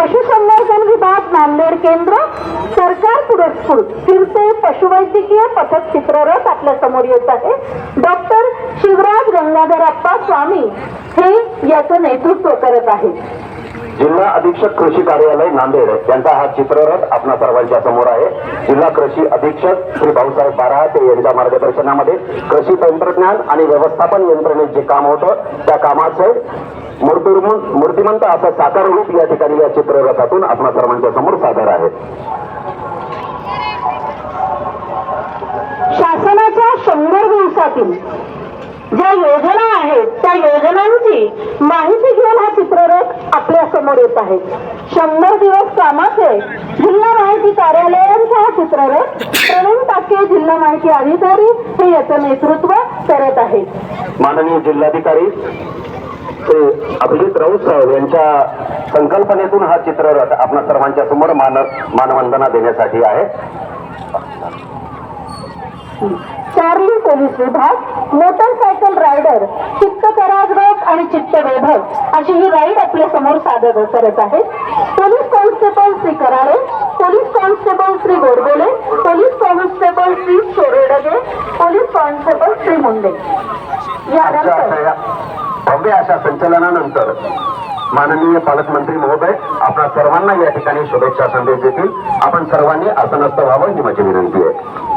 पशुसंवर्धन विभाग नांदेड केंद्र सरकार पुरस्कृत. फिरते पशुवैद्यकीय पथक चित्ररथ आपल्यासमोर येत आहे. डॉक्टर शिवराज गंगाधरअप्पा स्वामी हे याचं नेतृत्व करत आहेत. जिल्हा अधीक्षक कृषी कार्यालय नांदेड. यांचा हा चित्ररथ आपणा सर्वांच्या समोर आहे. जिल्हा कृषी अधीक्षक श्री भाऊसाहेब बाराटे यांच्या मार्गदर्शनामध्ये कृषी तंत्रज्ञान आणि व्यवस्थापन यंत्रणेत जे काम होतं त्या कामाचे मूर्तिमंत मूर्तिमंत असं साकार रूप या ठिकाणी या चित्ररथातून आपणा सर्वांच्या समोर सादर आहे. शासनाच्या शंभर दिवसातील ज्या योजना आहेत त्या योजनांची माहिती घेऊन हा चित्ररथ आपल्यासमोर येत आहे. शंभर दिवस कामाचे जिल्हा माहिती कार्यालयांचा हा चित्ररथ प्रवीण टाके जिल्हा माहिती अधिकारी हे याचं नेतृत्व करत आहेत माननीय जिल्हाधिकारी श्री अभिजित राऊत साहेब यांच्या संकल्पनेतून हा चित्ररथ आपणा सर्वांच्या समोर मान मानवंदना देण्यासाठी आहे. चार्ली पोलीस विभाग मोटरसायकल रायडर चित्त परागरक आणि चित्त वैभव अशी ही राईड आपल्यासमोर सादर करत आहेत police constable Shri Karale police constable Shri Godbole police constable Shri Choredge police constable Shri Munde. भव्य अशा संचलनानंतर माननीय पालकमंत्री महोदय आपल्या सर्वांना या ठिकाणी शुभेच्छा संदेश देतील. आपण सर्वांनी आसनस्थ व्हावं ही माझी विनंती आहे.